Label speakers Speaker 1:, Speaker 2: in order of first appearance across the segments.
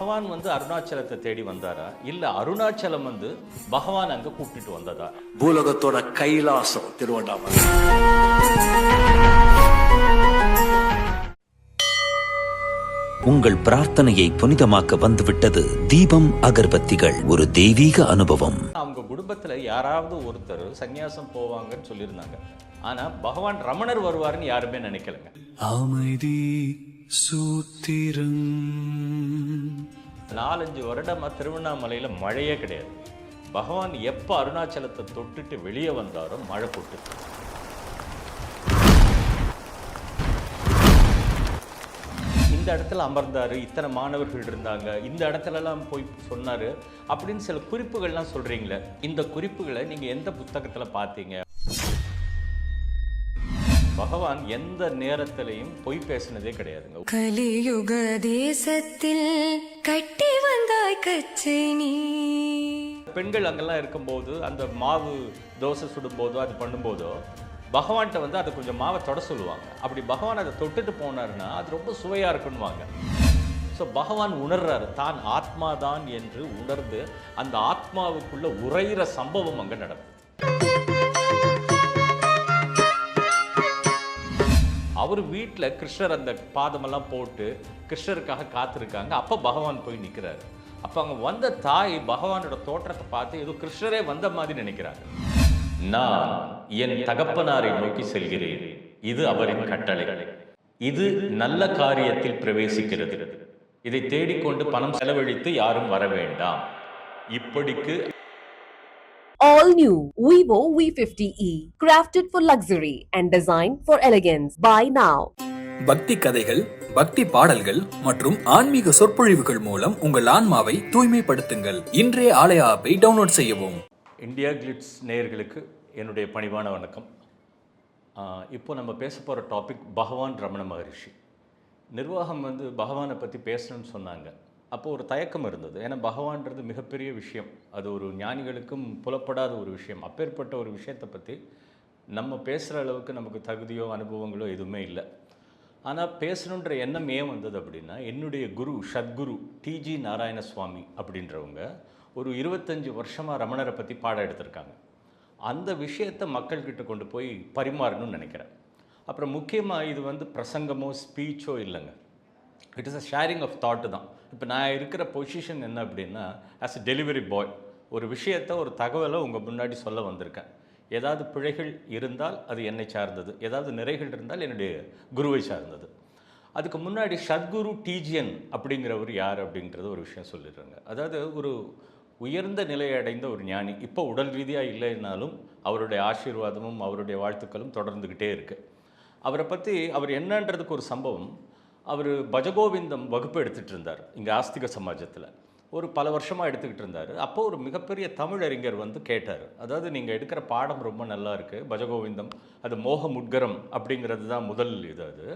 Speaker 1: பகவான் வந்து அருணாச்சலத்தை தேடி வந்தாரா? இல்ல அருணாச்சலம் வந்து பகவான் அங்க கூப்பிட்டுட்டு வந்ததா?
Speaker 2: பூலோகத்தோட கைலாசம் திருவண்ணாமலை.
Speaker 3: உங்கள் பிரார்த்தனையை புனிதமாக்க வந்துவிட்டது தீபம் அகர்பத்திகள் ஒரு தெய்வீக அனுபவம்.
Speaker 1: அவங்க குடும்பத்துல யாராவது ஒருத்தர் சந்நியாசம் போவாங்கன்னு சொல்லியிருந்தாங்க. ஆனா பகவான் ரமணர் வருவாருன்னு யாருமே நினைக்கலங்க.
Speaker 2: அமைதி சூத்திரம்.
Speaker 1: நாலஞ்சு வருடமா திருவண்ணாமலையில் மழையே கிடையாது. பகவான் எப்போ அருணாச்சலத்தை தொட்டுட்டு வெளியே வந்தாரோ மழை போட்டு. இந்த இடத்துல அமர்ந்தார் இத்தனை மாணவர்கள் இருந்தாங்க இந்த இடத்துலலாம் போய் சொன்னார் அப்படின்னு சில குறிப்புகள்லாம் சொல்கிறீங்களே இந்த குறிப்புகளை நீங்கள் எந்த புத்தகத்தில் பார்த்தீங்க? பகவான் எந்த நேரத்திலையும் பொய் பேசினதே கிடையாதுங்க.
Speaker 4: கலியுக தேசத்தில் கட்டி வந்தாய் கச்சை நீ
Speaker 1: பெண்கள் அங்கெல்லாம் இருக்கும்போது அந்த மாவு தோசை சுடும்போதோ அது பண்ணும்போதோ பகவான்கிட்ட வந்து அதை கொஞ்சம் மாவை தொட சொல்லுவாங்க. அப்படி பகவான் அதை தொட்டுட்டு போனாருன்னா அது ரொம்ப சுவையாக இருக்குன்னுவாங்க. ஸோ பகவான் உணர்றாரு தான் ஆத்மா தான் என்று உணர்ந்து அந்த ஆத்மாவுக்குள்ள உறையிற சம்பவம் அங்கே நடக்குது அவர் வீட்டில் கிருஷ்ணர் அந்த பாதமெல்லாம் போட்டு கிருஷ்ணருக்காக காத்திருக்காங்க. அப்போ பகவான் போய் நிற்கிறாரு அப்போ அங்கே வந்த தாய் பகவானோட தோற்றத்தை பார்த்து ஏதோ கிருஷ்ணரே வந்த மாதிரி நினைக்கிறாங்க. நான் என் தகப்பனாரை நோக்கி செல்கிறேன். இது அவரின் கட்டளை. இது நல்ல காரியத்தில் பிரவேசிக்கிறது. இதை தேடிக்கொண்டு பணம் செலவழித்து யாரும் வர வேண்டாம். இப்படிக்கு
Speaker 5: All new Vivo V50e, crafted for luxury and designed for elegance. Buy now.
Speaker 6: பக்தி கதைகள் பக்தி பாடல்கள் மற்றும் ஆன்மீக சொற்பொழிவுகள் மூலம் உங்கள் ஆன்மாவை தூய்மைப்படுத்துங்கள். இன்றைய ஆலய ஆப்பை டவுன்லோட் செய்யவும்.
Speaker 1: இந்தியா கிளிட்ஸ் நேயர்களுக்கு என்னுடைய பணிவான வணக்கம். இப்போ நம்ம பேச போகிற டாபிக் பகவான் ரமண மகரிஷி. நிர்வாகம் வந்து பகவானை பற்றி பேசணும்னு சொன்னாங்க. அப்போது ஒரு தயக்கம் இருந்தது. ஏன்னா பகவான்றது மிகப்பெரிய விஷயம். அது ஒரு ஞானிகளுக்கும் புலப்படாத ஒரு விஷயம். அப்பேற்பட்ட ஒரு விஷயத்தை பற்றி நம்ம பேசுகிற அளவுக்கு நமக்கு தகுதியோ அனுபவங்களோ எதுவுமே இல்லை. ஆனால் பேசணுன்ற எண்ணம் ஏன் வந்தது அப்படின்னா என்னுடைய குரு சத்குரு டிஜி நாராயண சுவாமி அப்படின்றவங்க ஒரு இருபத்தஞ்சி வருஷமாக ரமணரை பற்றி பாடம் எடுத்திருக்காங்க. அந்த விஷயத்தை மக்கள்கிட்ட கொண்டு போய் பரிமாறணும்னு நினைக்கிறேன். அப்புறம் முக்கியமாக இது வந்து பிரசங்கமோ ஸ்பீச்சோ இல்லைங்க. It is a sharing of thought தான். இப்போ நான் இருக்கிற பொசிஷன் என்ன அப்படின்னா ஆஸ் அ டெலிவரி பாய் ஒரு விஷயத்தை ஒரு தகவலை உங்கள் முன்னாடி சொல்ல வந்திருக்கேன். ஏதாவது பிழைகள் இருந்தால் அது என்னை சார்ந்தது. ஏதாவது நிறைகள் இருந்தால் என்னுடைய குருவை சார்ந்தது. அதுக்கு முன்னாடி சத்குரு டிஜியன் அப்படிங்கிறவர் யார் அப்படின்றத ஒரு விஷயம் சொல்லிடுறாங்க. அதாவது ஒரு உயர்ந்த நிலையை அடைந்த ஒரு ஞானி. இப்போ உடல் ரீதியாக இல்லைனாலும் அவருடைய ஆசீர்வாதமும் அவருடைய வாழ்த்துக்களும் தொடர்ந்துக்கிட்டே இருக்குது அவரை பற்றி அவர் என்னன்றதுக்கு ஒரு சம்பவம். அவர் பஜகோவிந்தம் வகுப்பு எடுத்துகிட்டு இருந்தார் இங்கே ஆஸ்திக சமாஜத்தில். ஒரு பல வருஷமாக எடுத்துக்கிட்டு இருந்தார். அப்போ ஒரு மிகப்பெரிய தமிழறிஞர் வந்து கேட்டார். அதாவது நீங்கள் எடுக்கிற பாடம் ரொம்ப நல்லா இருக்குது பஜகோவிந்தம் அது மோக முட்கரம் அப்படிங்கிறது தான் முதல் இது அது.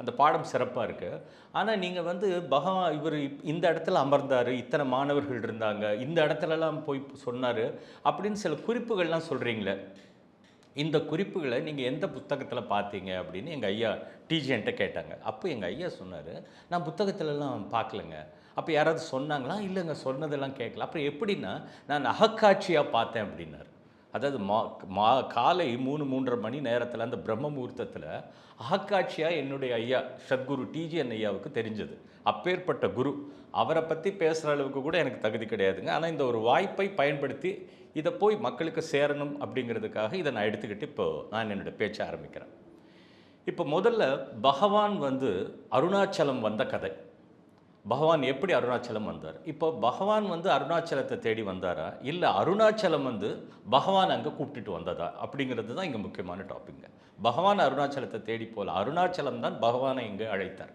Speaker 1: அந்த பாடம் சிறப்பாக இருக்குது ஆனால் நீங்கள் வந்து பகவான் இவர் இந்த இடத்துல அமர்ந்தார் இத்தனை மாணவர்கள் இருந்தாங்க இந்த இடத்துலலாம் போய் சொன்னார் அப்படின்னு சில குறிப்புகள்லாம் சொல்கிறீங்களே இந்த குறிப்புகளை நீங்கள் எந்த புத்தகத்தில் பார்த்தீங்க அப்படின்னு எங்கள் ஐயா டிஜிஎன்ட்ட கேட்டாங்க. அப்போ எங்கள் ஐயா சொன்னார் நான் புத்தகத்திலலாம் பார்க்கலங்க. அப்போ யாராவது சொன்னாங்களா? இல்லைங்க சொன்னதெல்லாம் கேட்கல. அப்புறம் எப்படின்னா நான் அகக்காட்சியாக பார்த்தேன் அப்படின்னாரு. அதாவது மா மா காலை மூணு மூன்றரை மணி நேரத்தில் அந்த பிரம்ம முகூர்த்தத்தில் அகக்காட்சியாக என்னுடைய ஐயா சத்குரு டிஜிஎன் ஐயாவுக்கு தெரிஞ்சது. அப்பேற்பட்ட குரு. அவரை பற்றி பேசுகிற அளவுக்கு கூட எனக்கு தகுதி கிடையாதுங்க. ஆனால் இந்த ஒரு வாய்ப்பை பயன்படுத்தி இதை போய் மக்களுக்கு சேரணும் அப்படிங்கிறதுக்காக இதை நான் எடுத்துக்கிட்டு இப்போ நான் என்னோடய பேச்சை ஆரம்பிக்கிறேன். இப்போ முதல்ல பகவான் வந்து அருணாச்சலம் வந்த கதை. பகவான் எப்படி அருணாச்சலம் வந்தார்? இப்போ பகவான் வந்து அருணாச்சலத்தை தேடி வந்தாரா? இல்லை அருணாச்சலம் வந்து பகவான் அங்கே கூப்பிட்டுட்டு வந்ததா? அப்படிங்கிறது தான் இங்கே முக்கியமான டாப்பிங்க பகவான் அருணாச்சலத்தை தேடி போல அருணாச்சலம் தான் பகவானை இங்கே அழைத்தார்.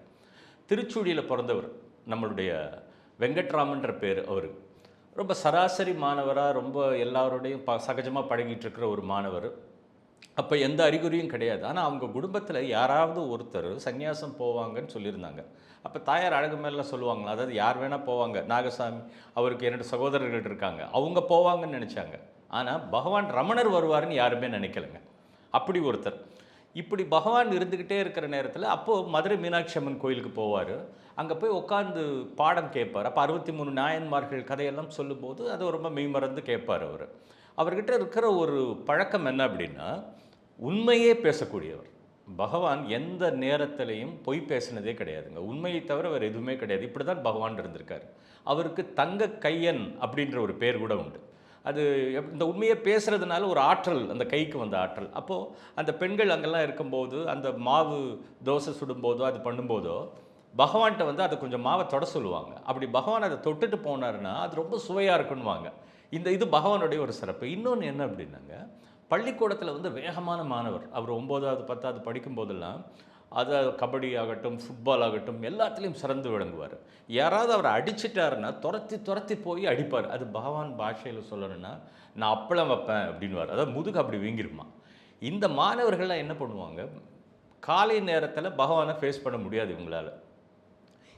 Speaker 1: திருச்சூடியில் பிறந்தவர் நம்மளுடைய வெங்கட்ராமன்ற பேர் அவர். ரொம்ப சராசரி மாணவராக ரொம்ப எல்லாரோடையும் ப சகஜமாக பழகிட்டு இருக்கிற ஒரு மாணவர். அப்போ எந்த அறிகுறியும் கிடையாது. ஆனால் அவங்க குடும்பத்தில் யாராவது ஒருத்தர் சந்நியாசம் போவாங்கன்னு சொல்லியிருந்தாங்க. அப்போ தாயார் அழகு மேலாம் சொல்லுவாங்களா? அதாவது யார் வேணால் போவாங்க. நாகசாமி அவருக்கு இரண்டு சகோதரர்கள் இருக்காங்க. அவங்க போவாங்கன்னு நினச்சாங்க. ஆனால் பகவான் ரமணர் வருவாருன்னு யாருமே நினைக்கலங்க. அப்படி ஒருத்தர். இப்படி பகவான் இருந்துக்கிட்டே இருக்கிற நேரத்தில் அப்போது மதுரை மீனாட்சி அம்மன் கோயிலுக்கு போவார். அங்கே போய் உட்காந்து பாடம் கேட்பார். அப்போ அறுபத்தி மூணு நாயன்மார்கள் கதையெல்லாம் சொல்லும்போது அதை ரொம்ப மெய்மறந்து கேட்பார் அவர். அவர்கிட்ட இருக்கிற ஒரு பழக்கம் என்ன அப்படின்னா உண்மையே பேசக்கூடியவர். பகவான் எந்த நேரத்திலையும் பொய் பேசினதே கிடையாதுங்க. உண்மையை தவிர வேறு எதுவுமே கிடையாது. இப்படி தான் பகவான் இருந்திருக்காரு. அவருக்கு தங்க கையன் அப்படின்ற ஒரு பேர் கூட உண்டு. அது இந்த உண்மையை பேசுகிறதுனால ஒரு ஆற்றல் அந்த கைக்கு வந்த ஆற்றல். அப்போது அந்த பெண்கள் அங்கெல்லாம் இருக்கும்போது அந்த மாவு தோசை சுடும்போதோ அது பண்ணும்போதோ பகவான்கிட்ட வந்து அதை கொஞ்சம் மாவை தொட சொல்லுவாங்க. அப்படி பகவான் அதை தொட்டுட்டு போனாருன்னா அது ரொம்ப சுவையாக இருக்குன்னுவாங்க. இந்த இது பகவானுடைய ஒரு சிறப்பு. இன்னொன்று என்ன அப்படின்னாங்க பள்ளிக்கூடத்தில் வந்து வேகமான மாணவர். அவர் ஒம்போதாவது பத்தாவது படிக்கும்போதெல்லாம் அது கபடி ஆகட்டும் ஃபுட்பால் ஆகட்டும் எல்லாத்துலேயும் சிறந்து விளங்குவார். யாராவது அவரை அடிச்சிட்டாருன்னா துரத்தி துரத்தி போய் அடிப்பார். அது பகவான் பாஷையில் சொல்லணும்னா நான் அப்பளம் வைப்பேன் அப்படின்வார் அதாவது முதுகு அப்படி வீங்கிருமா? இந்த மாணவர்கள்லாம் என்ன பண்ணுவாங்க காலை நேரத்தில் பகவானை ஃபேஸ் பண்ண முடியாது இவங்களால.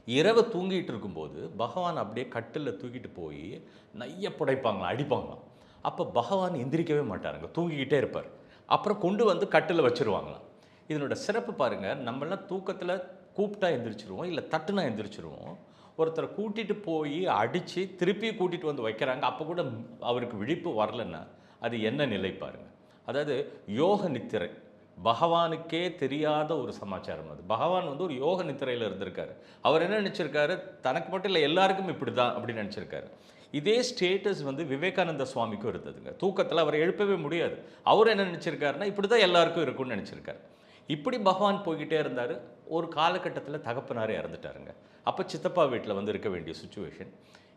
Speaker 1: இரவு தூங்கிட்டு இருக்கும்போது பகவான் அப்படியே கட்டில் தூக்கிட்டு போய் நைய புடைப்பாங்களாம் அடிப்பாங்களாம். அப்போ பகவான் எந்திரிக்கவே மாட்டாருங்க தூங்கிக்கிட்டே இருப்பார். அப்புறம் கொண்டு வந்து கட்டில் வச்சிருவாங்களாம். இதனோட சிறப்பு பாருங்கள் நம்மளாம் தூக்கத்தில் கூப்பிட்டா எந்திரிச்சிருவோம் இல்லை தட்டுனா எந்திரிச்சிருவோம். ஒருத்தரை கூட்டிகிட்டு போய் அடித்து திருப்பி கூட்டிகிட்டு வந்து வைக்கிறாங்க. அப்போ கூட அவருக்கு விழிப்பு வரலன்னா அது என்ன நிலை பாருங்கள் அதாவது யோக நித்திரை. பகவானுக்கே தெரியாத ஒரு சமாச்சாரம் அது. பகவான் வந்து ஒரு யோக நித்திரையில் இருந்திருக்காரு. அவர் என்ன நினச்சிருக்காரு? தனக்கு மட்டும் இல்லை எல்லாருக்கும் இப்படி தான் அப்படின்னு நினச்சிருக்காரு. இதே ஸ்டேட்டஸ் வந்து விவேகானந்த சுவாமிக்கும் இருந்ததுங்க. தூக்கத்தில் அவரை எழுப்பவே முடியாது. அவர் என்ன நினச்சிருக்காருன்னா இப்படி தான் எல்லாருக்கும் இருக்கும்னு நினச்சிருக்காரு. இப்படி பகவான் போய்கிட்டே இருந்தார். ஒரு காலகட்டத்தில் தகப்பனாரே இறந்துட்டாருங்க. அப்போ சித்தப்பா வீட்டில் வந்து இருக்க வேண்டிய சுச்சுவேஷன்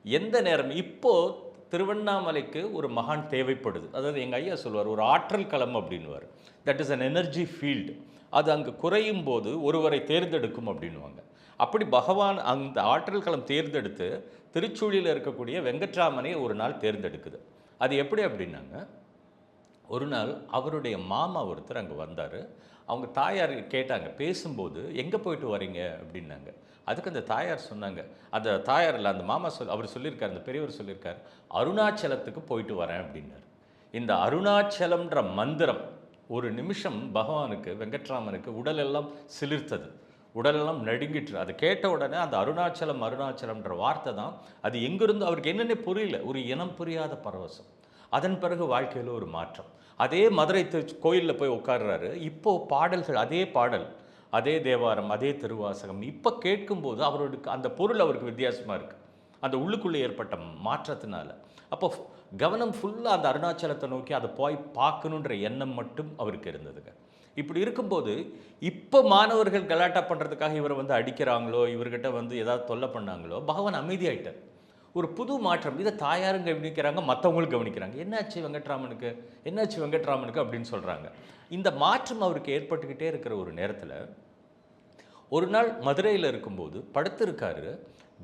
Speaker 1: எந்த நேரம்? இப்போது திருவண்ணாமலைக்கு ஒரு மகான் தேவைப்படுது. அதாவது எங்கள் ஐயா சொல்லுவார் ஒரு ஆற்றல் களம் அப்படின்னுவார். That is an energy field அது அங்கே குறையும் போது ஒருவரை தேர்ந்தெடுக்கும் அப்படின்வாங்க அப்படி பகவான் அந்த ஆற்றல் களம் தேர்ந்தெடுத்து திருச்சூழியில் இருக்கக்கூடிய வெங்கட்ராமனை ஒரு நாள் தேர்ந்தெடுக்குது. அது எப்படி அப்படின்னாங்க ஒரு நாள் அவருடைய மாமா ஒருத்தர் அங்கே வந்தார். அவங்க தாயார் கேட்டாங்க பேசும்போது எங்கே போயிட்டு வரீங்க? அப்படின்னாங்க. அதுக்கு அந்த தாயார் சொன்னாங்க. அந்த தாயார் இல்லை அந்த மாமா சொல் அவர் சொல்லியிருக்கார் அந்த பெரியவர் சொல்லியிருக்கார் அருணாச்சலத்துக்கு போயிட்டு வரேன் அப்படின்னார். இந்த அருணாச்சலம்ன்ற மந்திரம் ஒரு நிமிஷம் பகவானுக்கு வெங்கட்ராமனுக்கு உடலெல்லாம் சிலிர்த்தது. உடலெல்லாம் நடுங்கிட்டு அதை கேட்ட உடனே அந்த அருணாச்சலம் அருணாச்சலம்ன்ற வார்த்தை தான் அது எங்கேருந்து அவருக்கு என்னென்ன புரியல. ஒரு இனம் புரியாத பரவசம். அதன் பிறகு வாழ்க்கையில் ஒரு மாற்றம். அதே மதுரை கோயிலில் போய் உட்கார்றாரு. இப்போது பாடல்கள் அதே பாடல். அதே தேவாரம் அதே திருவாசகம். இப்போ கேட்கும்போது அவருக்கு அந்த பொருள் அவருக்கு வித்தியாசமாக இருக்குது அந்த உள்ளுக்குள்ளே ஏற்பட்ட மாற்றத்தினால. அப்போ கவனம் ஃபுல்லாக அந்த அருணாச்சலத்தை நோக்கி அதை போய் பார்க்கணுன்ற எண்ணம் மட்டும் அவருக்கு இருந்ததுங்க. இப்படி இருக்கும்போது இப்போ மாணவர்கள் கலாட்டா பண்ணுறதுக்காக இவரை வந்து அடிக்கிறாங்களோ இவர்கிட்ட வந்து ஏதாவது தொல்லை பண்ணாங்களோ பகவான் அமைதியாயிட்டார். ஒரு புது மாற்றம். இதை தாயாரும் கவனிக்கிறாங்க மற்றவங்களும் கவனிக்கிறாங்க. என்னாச்சு வெங்கட்ராமனுக்கு? என்னாச்சு வெங்கட்ராமனுக்கு? அப்படின்னு சொல்கிறாங்க இந்த மாற்றம் அவருக்கு ஏற்பட்டுக்கிட்டே இருக்கிற ஒரு நேரத்தில் ஒரு நாள் மதுரையில் இருக்கும்போது படுத்திருக்காரு.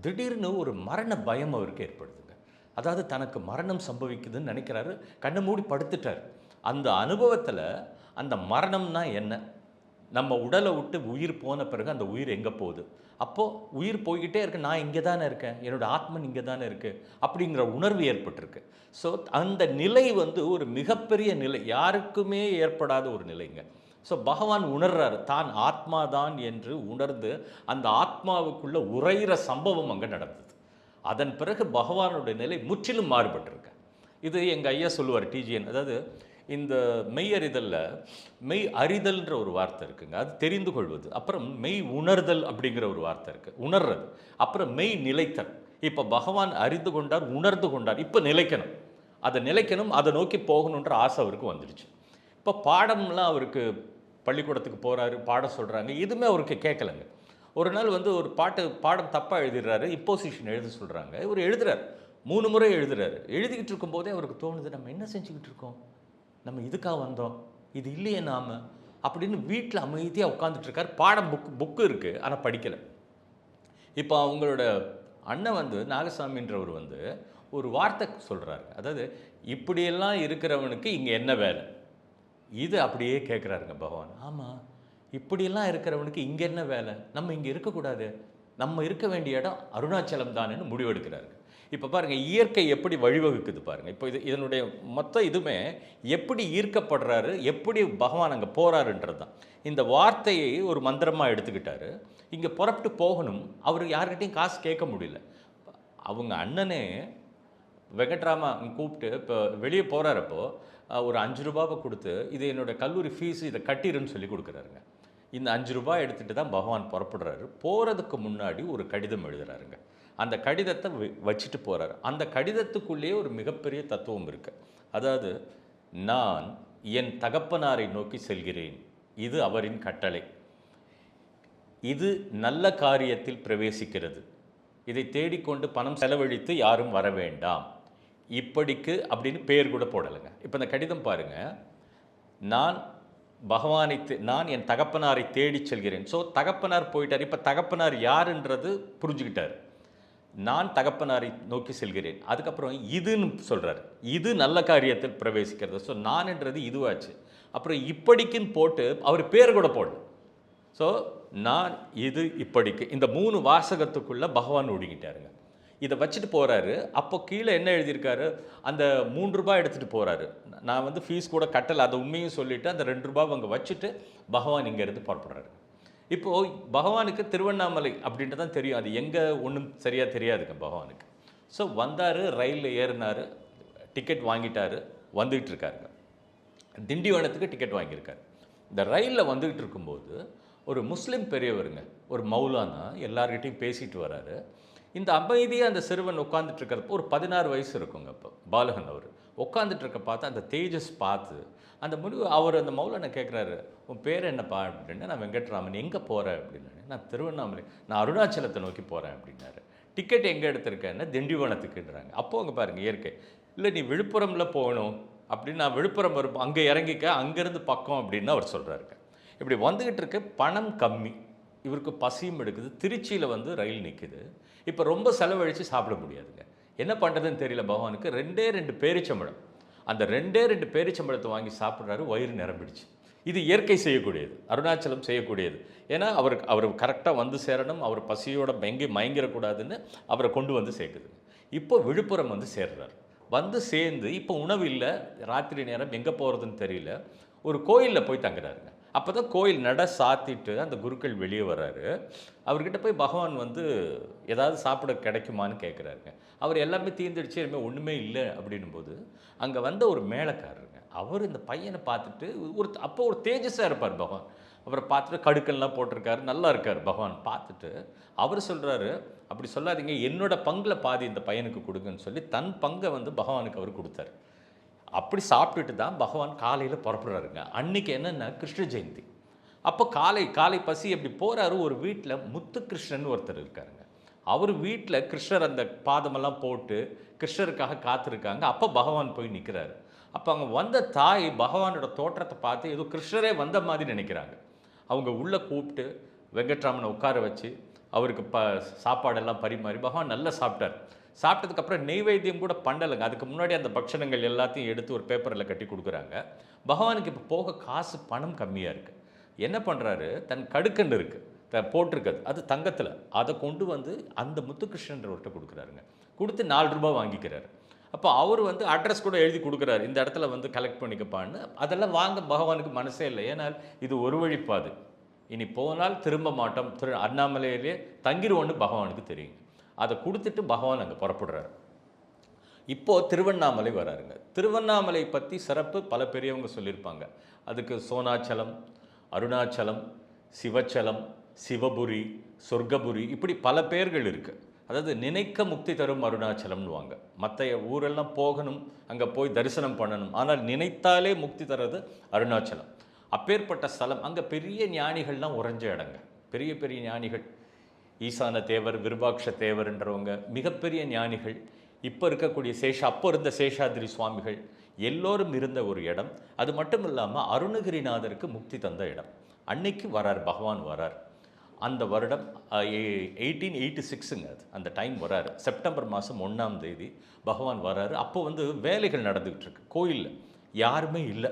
Speaker 1: திடீர்னு ஒரு மரண பயம் அவருக்கு ஏற்படுதுங்க. அதாவது தனக்கு மரணம் சம்பவிக்குதுன்னு நினைக்கிறாரு. கண்ணை மூடி படுத்துட்டார். அந்த அனுபவத்தில் அந்த மரணம்னா என்ன? நம்ம உடலை விட்டு உயிர் போன பிறகு அந்த உயிர் எங்கே போகுது? அப்போது உயிர் போய்கிட்டே இருக்கு. நான் இங்கே தானே இருக்கேன். என்னோட ஆத்மன் இங்கே தானே இருக்குது அப்படிங்கிற உணர்வு ஏற்பட்டிருக்கு. ஸோ அந்த நிலை வந்து ஒரு மிகப்பெரிய நிலை. யாருக்குமே ஏற்படாத ஒரு நிலைங்க. ஸோ பகவான் உணர்றார் தான் ஆத்மா தான் என்று உணர்ந்து அந்த ஆத்மாவுக்குள்ள உரைகிற சம்பவம் அங்கே நடந்தது. அதன் பிறகு பகவானுடைய நிலை முற்றிலும் மாறுபட்டிருக்கு. இது எங்கள் ஐயா சொல்லுவார் டிஜிஎன் அதாவது இந்த மெய் அறிதலில் மெய் அறிதல்ன்ற ஒரு வார்த்தை இருக்குங்க. அது தெரிந்து கொள்வது. அப்புறம் மெய் உணர்தல் அப்படிங்கிற ஒரு வார்த்தை இருக்குது உணர்றது. அப்புறம் மெய் நிலைத்தல். இப்போ பகவான் அறிந்து கொண்டார் உணர்ந்து கொண்டார். இப்போ நிலைக்கணும். அதை நிலைக்கணும் அதை நோக்கி போகணுன்ற ஆசை அவருக்கு வந்துடுச்சு. இப்போ பாடம்லாம் அவருக்கு பள்ளிக்கூடத்துக்கு போகிறாரு பாட சொல்கிறாங்க எதுவுமே அவருக்கு கேட்கலங்க. ஒரு நாள் வந்து ஒரு பாட்டு பாடம் தப்பாக எழுதிடுறாரு இப்போசிஷன் எழுத சொல்கிறாங்க இவர் எழுதுறாரு. மூணு முறை எழுதுறாரு. எழுதிக்கிட்டு இருக்கும்போதே அவருக்கு தோணுது நம்ம என்ன செஞ்சுக்கிட்டு இருக்கோம்? நம்ம இதுக்காக வந்தோம். இது இல்லையே நாம். அப்படின்னு வீட்டில் அமைதியாக உட்காந்துட்டுருக்கார் பாடம் புக் புக்கு இருக்குது ஆனால் படிக்கலை. இப்போ அவங்களோட அண்ணன் வந்து நாகசாமின்றவர் வந்து ஒரு வார்த்தை சொல்கிறாரு அதாவது இப்படியெல்லாம் இருக்கிறவனுக்கு இங்கே என்ன வேலை? இது அப்படியே கேட்குறாருங்க பகவான். ஆமாம் இப்படியெல்லாம் இருக்கிறவனுக்கு இங்கே என்ன வேலை? நம்ம இங்கே இருக்கக்கூடாது நம்ம இருக்க வேண்டிய இடம் அருணாச்சலம் தானேன்னு முடிவெடுக்கிறாரு இப்போ பாருங்கள் இயற்கை எப்படி வழிவகுக்குது பாருங்கள் இப்போ இது இதனுடைய மொத்த இதுவுமே எப்படி ஈர்க்கப்படுறாரு எப்படி பகவான் அங்கே போகிறாருன்றது தான் இந்த வார்த்தையை ஒரு மந்திரமாக எடுத்துக்கிட்டாரு. இங்கே புறப்பட்டு போகணும். அவர் யார்கிட்டையும் காசு கேட்க முடியல. அவங்க அண்ணனே வெங்கட்ராமா கூப்பிட்டு இப்போ வெளியே போகிறாரப்போ ஒரு அஞ்சு ரூபாவை கொடுத்து இது என்னோடய கல்லூரி ஃபீஸ் இதை கட்டிடுன்னு சொல்லி கொடுக்குறாருங்க. இந்த அஞ்சு ரூபாய் எடுத்துகிட்டு தான் பகவான் புறப்படுறாரு. போகிறதுக்கு முன்னாடி ஒரு கடிதம் எழுதுகிறாருங்க அந்த கடிதத்தை வச்சுட்டு போகிறாரு அந்த கடிதத்துக்குள்ளேயே ஒரு மிகப்பெரிய தத்துவம் இருக்குது அதாவது நான் என் தகப்பனாரை நோக்கி செல்கிறேன். இது அவரின் கட்டளை. இது நல்ல காரியத்தில் பிரவேசிக்கிறது. இதை தேடிக்கொண்டு பணம் செலவழித்து யாரும் வர வேண்டாம். இப்படிக்கு அப்படின்னு பேர் கூட போடலைங்க. இப்போ இந்த கடிதம் பாருங்கள் நான் பகவானை நான் என் தகப்பனாரை தேடிச் செல்கிறேன். ஸோ தகப்பனார் போயிட்டார். இப்போ தகப்பனார் யாருன்றது புரிஞ்சுக்கிட்டார். நான் தகப்பனாரை நோக்கி செல்கிறேன். அதுக்கப்புறம் இதுன்னு சொல்கிறார் இது நல்ல காரியத்தில் பிரவேசிக்கிறது. ஸோ நான்ன்றது இதுவாச்சு. அப்புறம் இப்படிக்குன்னு போட்டு அவர் பேர் கூட போடணும் ஸோ நான் இது இப்படிக்கு. இந்த மூணு வாசகத்துக்குள்ளே பகவான் ஒடுங்கிட்டாருங்க. இதை வச்சுட்டு போகிறாரு அப்போ கீழே என்ன எழுதியிருக்காரு? அந்த மூன்று ரூபாய் எடுத்துகிட்டு போகிறாரு நான் வந்து ஃபீஸ் கூட கட்டலை. அதை உண்மையும் சொல்லிவிட்டு அந்த ரெண்டு ரூபாய் அங்கே வச்சுட்டு பகவான் இங்கேருந்து புறப்படுறாரு. இப்போது பகவானுக்கு திருவண்ணாமலை அப்படின்ட்டு தான் தெரியும். அது எங்கே ஒன்றும் சரியாக தெரியாதுங்க பகவானுக்கு. ஸோ வந்தார் ரயிலில் ஏறினார் டிக்கெட் வாங்கிட்டார் வந்துக்கிட்டு இருக்காருங்க. திண்டிவனத்துக்கு டிக்கெட் வாங்கியிருக்காரு. இந்த ரயிலில் வந்துக்கிட்டு இருக்கும்போது ஒரு முஸ்லீம் பெரியவருங்க ஒரு மௌலானா எல்லார்கிட்டையும் பேசிட்டு வராரு. இந்த அமைதியாக அந்த சிறுவன் உட்காந்துட்ருக்கறப்போ ஒரு பதினாறு வயசு இருக்குங்க இப்போ பாலகன் அவர். உட்காந்துட்டு இருக்க பார்த்து அந்த தேஜஸ் பார்த்து அந்த முடிவு அவர் அந்த மௌலானை கேட்குறாரு உன் பேர் என்னப்பா? அப்படின்னு. நான் வெங்கட்ராமன். எங்கே போகிறேன் அப்படின்னு. நான் திருவண்ணாமலை நான் அருணாச்சலத்தை நோக்கி போகிறேன் அப்படின்னாரு. டிக்கெட் எங்கே எடுத்திருக்கேன்னா திண்டிவனத்துக்குன்றாங்க. அப்போ அங்கே பாருங்கள் இயற்கை. இல்லை நீ விழுப்புரமில் போகணும். அப்படின்னு நான் விழுப்புரம் வரும் அங்கே இறங்கிக்க அங்கேருந்து பக்கம். அப்படின்னு அவர் சொல்கிறாருங்க இப்படி வந்துக்கிட்டு இருக்க பணம் கம்மி. இவருக்கு பசியும் எடுக்குது திருச்சியில் வந்து ரயில் நிற்குது இப்போ ரொம்ப செலவழித்து சாப்பிட முடியாதுங்க. என்ன பண்ணுறதுன்னு தெரியல பகவானுக்கு. ரெண்டே ரெண்டு பேரிச்சம்பழம். அந்த ரெண்டே ரெண்டு பேரிச்சம்பழத்தை வாங்கி சாப்பிட்றாரு வயிறு நிரம்பிடுச்சு. இது இயற்கை செய்யக்கூடியது அருணாச்சலம் செய்யக்கூடியது. ஏன்னா அவருக்கு அவர் கரெக்டாக வந்து சேரணும் அவர் பசியோட மெங்கி மயங்கிடக்கூடாதுன்னு அவரை கொண்டு வந்து சேர்க்குது இப்போ விழுப்புரம் வந்து சேர்றாரு. வந்து சேர்ந்து இப்போ உணவு இல்லை ராத்திரி நேரம் எங்கே போகிறதுன்னு தெரியல. ஒரு கோயிலில் போய் தங்குறாருங்க. அப்போ தான் கோயில் நட சாத்திட்டு அந்த குருக்கள் வெளியே வர்றாரு. அவர்கிட்ட போய் பகவான் வந்து ஏதாவது சாப்பிட கிடைக்குமான்னு கேட்குறாருங்க அவர் எல்லாமே தீர்ந்துடுச்சு எல்லாமே ஒன்றுமே இல்லை. அப்படின்னும் போது அங்கே வந்த ஒரு மேலக்காரருங்க அவர் இந்த பையனை பார்த்துட்டு ஒரு அப்போ ஒரு தேஜஸாக இருப்பார் பகவான். அவரை பார்த்துட்டு கடுக்கெல்லாம் போட்டிருக்காரு நல்லா இருக்கார் பகவான். பார்த்துட்டு அவர் சொல்கிறாரு அப்படி சொல்லாதீங்க என்னோட பங்கில் பாதி இந்த பையனுக்கு கொடுங்கன்னு சொல்லி தன் பங்கை வந்து பகவானுக்கு அவர் கொடுத்தாரு. அப்படி சாப்பிட்டுட்டு தான் பகவான் காலையில் புறப்படுறாருங்க. அன்னைக்கு என்னென்னா கிருஷ்ண ஜெயந்தி. அப்போ காலை காலை பசி அப்படி போகிறாரு ஒரு வீட்டில் முத்துகிருஷ்ணன் ஒருத்தர் இருக்காருங்க. அவர் வீட்டில் கிருஷ்ணர் அந்த பாதமெல்லாம் போட்டு கிருஷ்ணருக்காக காத்திருக்காங்க. அப்போ பகவான் போய் நிற்கிறாரு அப்போ அங்கே வந்த தாய் பகவானோட தோற்றத்தை பார்த்து ஏதோ கிருஷ்ணரே வந்த மாதிரி நினைக்கிறாங்க. அவங்க உள்ளே கூப்பிட்டு வெங்கட்ராமனை உட்கார வச்சு அவருக்கு ப சாப்பாடெல்லாம் பரிமாறி பகவான் நல்லா சாப்பிட்டார். சாப்பிட்டதுக்கப்புறம் நெய்வேத்தியம் கூட பண்ணலைங்க. அதுக்கு முன்னாடி அந்த பக்ஷணங்கள் எல்லாத்தையும் எடுத்து ஒரு பேப்பரில் கட்டி கொடுக்குறாங்க. பகவானுக்கு இப்போ போக காசு பணம் கம்மியாக இருக்குது என்ன பண்ணுறாரு தன் கடுக்கண்டு இருக்குது த அது தங்கத்தில். அதை கொண்டு வந்து அந்த முத்துகிருஷ்ணன்றவர்கிட்ட கொடுக்குறாருங்க. கொடுத்து நாலு ரூபாய் வாங்கிக்கிறாரு. அப்போ அவர் வந்து அட்ரஸ் கூட எழுதி கொடுக்குறாரு. இந்த இடத்துல வந்து கலெக்ட் பண்ணிக்கப்பான்னு. அதெல்லாம் வாங்க பகவானுக்கு மனசே இல்லை. ஏன்னால் இது ஒரு வழிப்பாது இனி போனால் திரும்ப மாட்டோம். திரு அண்ணாமலையிலே தங்கிடுவோன்னு பகவானுக்கு தெரியும். அதை கொடுத்துட்டு பகவான் அங்கே புறப்படுறாரு. இப்போது திருவண்ணாமலை வராருங்க. திருவண்ணாமலை பற்றி சிறப்பு பல பெரியவங்க சொல்லியிருப்பாங்க. அதுக்கு சோனாச்சலம் அருணாச்சலம் சிவச்சலம் சிவபுரி சொர்க்கபுரி இப்படி பல பேர்கள் இருக்குது அதாவது நினைக்க முக்தி தரும் அருணாச்சலம்னுவாங்க மற்ற ஊரெல்லாம் போகணும் அங்கே போய் தரிசனம் பண்ணணும். ஆனால் நினைத்தாலே முக்தி தர்றது அருணாச்சலம். அப்பேற்பட்ட ஸ்தலம் அங்கே பெரிய ஞானிகள்லாம் உறைஞ்ச இடங்க. பெரிய பெரிய ஞானிகள். ஈசான தேவர் விருபாக்ஷ தேவர்ன்றவங்க மிகப்பெரிய ஞானிகள் இப்போ இருக்கக்கூடிய சேஷ அப்போ இருந்த சேஷாதிரி சுவாமிகள் எல்லோரும் இருந்த ஒரு இடம். அது மட்டும் இல்லாமல் அருணகிரிநாதருக்கு முக்தி தந்த இடம். அன்னைக்கு வரார் பகவான் வரார். அந்த வருடம் எயிட்டீன் எயிட்டி சிக்ஸுங்க அது. அந்த டைம் வராரு. செப்டம்பர் மாதம் ஒன்றாம் தேதி பகவான் வராரு. அப்போ வந்து வேலைகள் நடந்துக்கிட்டு இருக்கு. கோயிலில் யாருமே இல்லை.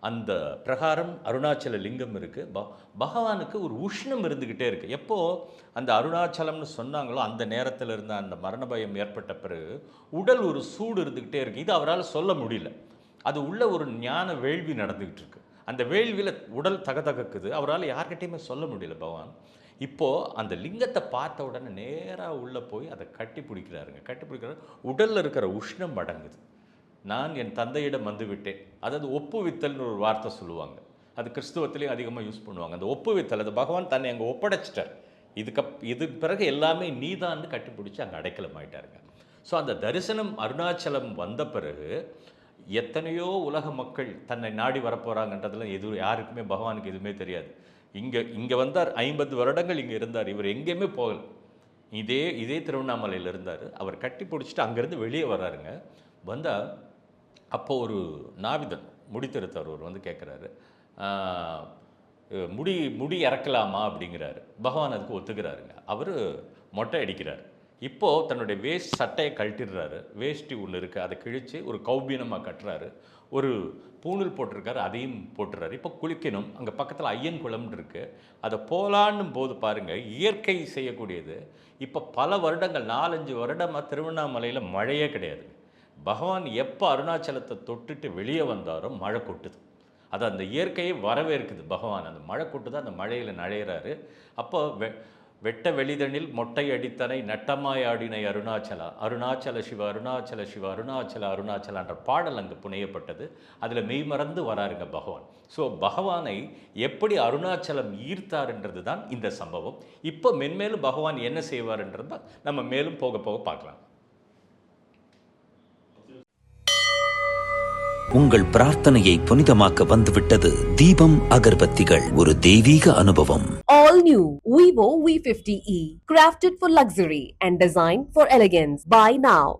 Speaker 1: அந்த பிரகாரம் அருணாச்சல லிங்கம் இருக்குது ப பகவானுக்கு ஒரு உஷ்ணம் இருந்துக்கிட்டே இருக்குது எப்போது அந்த அருணாச்சலம்னு சொன்னாங்களோ அந்த நேரத்தில் இருந்த அந்த மரண பயம் ஏற்பட்ட பிறகு உடல் ஒரு சூடு இருந்துக்கிட்டே இருக்குது இது அவரால் சொல்ல முடியல. அது உள்ள ஒரு ஞான வேள்வி நடந்துக்கிட்டு இருக்கு. அந்த வேள்வியில் உடல் தகதகக்குது. அவரால் யார்கிட்டையுமே சொல்ல முடியல பகவான். இப்போது அந்த லிங்கத்தை பார்த்த உடனே நேராக உள்ளே போய் அதை கட்டி பிடிக்கிறாருங்க. கட்டி பிடிக்கிறாரு உடலில் இருக்கிற உஷ்ணம் அடங்குது. நான் என் தந்தையிடம் வந்து விட்டேன் அதாவது ஒப்புவித்தல்னு ஒரு வார்த்தை சொல்லுவாங்க. அது கிறிஸ்துவத்திலையும் அதிகமாக யூஸ் பண்ணுவாங்க. அந்த ஒப்புவித்தல் அது பகவான் தன்னை அங்கே ஒப்படைச்சிட்டார். இதுக்கு இதுக்கு பிறகு எல்லாமே நீதான்னு கட்டிப்பிடிச்சி அங்கே அடைக்கலம் ஆயிட்டாருங்க ஸோ அந்த தரிசனம் அருணாச்சலம் வந்த பிறகு எத்தனையோ உலக மக்கள் தன்னை நாடி வரப்போகிறாங்கன்றதுலாம் எது யாருக்குமே பகவானுக்கு எதுவுமே தெரியாது. இங்கே இங்கே வந்தார் ஐம்பது வருடங்கள் இங்கே இருந்தார். இவர் எங்கேயுமே போகல. இதே இதே திருவண்ணாமலையில் இருந்தார். அவர் கட்டி பிடிச்சிட்டு அங்கேருந்து வெளியே வர்றாருங்க. வந்தால் அப்போது ஒரு நாவிதன் முடித்திருத்தவர் ஒரு வந்து கேட்குறாரு முடி முடி இறக்கலாமா? அப்படிங்கிறாரு. பகவான் அதுக்கு ஒத்துக்கிறாருங்க. அவர் மொட்டை அடிக்கிறார். இப்போது தன்னுடைய வேஸ்ட் சட்டையை கழட்டிடுறாரு. வேஷ்டி ஒன்று இருக்குது அதை கிழித்து ஒரு கௌபீனமாக கட்டுறாரு. ஒரு பூணூல் போட்டிருக்காரு. அதையும் போட்டுறாரு. இப்போ குளிக்கணும். அங்கே பக்கத்தில் ஐயன் குளம்னு இருக்குது அதை போலான்னும் போது பாருங்கள் இயற்கை செய்யக்கூடியது. இப்போ பல வருடங்கள் நாலஞ்சு வருடமாக திருவண்ணாமலையில் மழையே கிடையாது பகவான் எப்போ அருணாச்சலத்தை தொட்டுட்டு வெளியே வந்தாரோ மழை கொட்டுது. அது அந்த இயற்கையை வரவேற்குது பகவான். அந்த மழை கொட்டுது அந்த மழையில் நழையிறாரு. அப்போ வெ வெட்ட வெளிதனில் மொட்டை அடித்தனை நட்டமாயாடினை அருணாச்சலா அருணாச்சல சிவ அருணாச்சல சிவ அருணாச்சல அருணாச்சலான்ற பாடல் அங்கே புனையப்பட்டது. அதில் மெய்மறந்து வராருங்க பகவான். ஸோ பகவானை எப்படி அருணாச்சலம் ஈர்த்தாருன்றது தான் இந்த சம்பவம். இப்போ மென்மேலும் பகவான் என்ன செய்வார்ன்றது நம்ம மேலும் போக போக பார்க்கலாம்.
Speaker 3: உங்கள் பிரார்த்தனையை புனிதமாக்க வந்துவிட்டது தீபம் அகர்பத்திகள். ஒரு தெய்வீக அனுபவம்.
Speaker 5: All new Vivo V50e, crafted for luxury and designed for elegance. Buy now.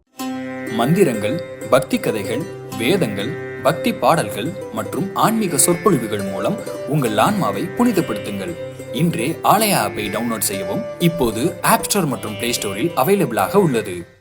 Speaker 6: மந்திரங்கள் பக்தி கதைகள் வேதங்கள் பக்தி பாடல்கள் மற்றும் ஆன்மீக சொற்பொழிவுகள் மூலம் உங்கள் ஆன்மாவை புனிதப்படுத்துங்கள். இன்றே ஆலயா ஆப்பை டவுன்லோட் செய்யவும். இப்போது ஆப் ஸ்டோர் மற்றும் பிளே ஸ்டோரில் அவைலபிளாக உள்ளது.